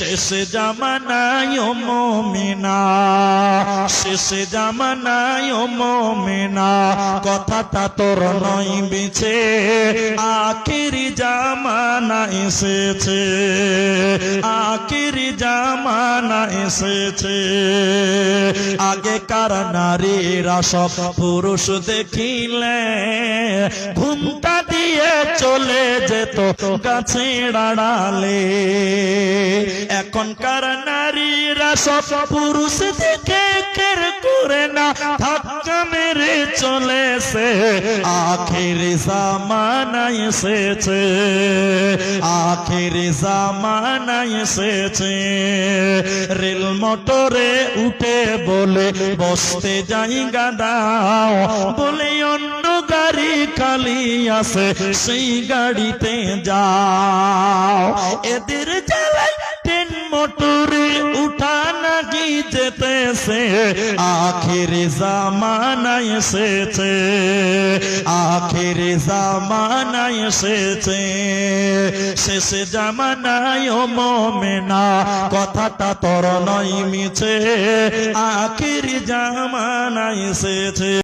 শেষ জামানায় মমিনা, শেষ জামানায় মমিনা, কথাটা তোর নয় বিছে আখিরি জামানা এসেছে, আখিরি জামানা এসেছে। আগেকার নারীরা সব পুরুষ দেখিলে দিয়ে চলে যেত গাছে ডাড়ালে এখনকার নারীরা সব পুরুষ দেখে কের করে না, ধাক্কা মেরে চলেছে। আখের জামানা এসেছে, আখের জামানা এসেছে। রেল মোটরে উঠে বলে, বসতে যাই গাদাও বলে আছে সেই গাড়িতে যাও। এদের জ্বালাই ট্রেন মোটরে উঠা নাকি যেতেছে, আখের জামানা এসেছে, আখের জামানা এসেছে। শেষ জামানায় ও মমেনা, কথাটা তোর নয় মিছে, আখের জামানা এসেছে।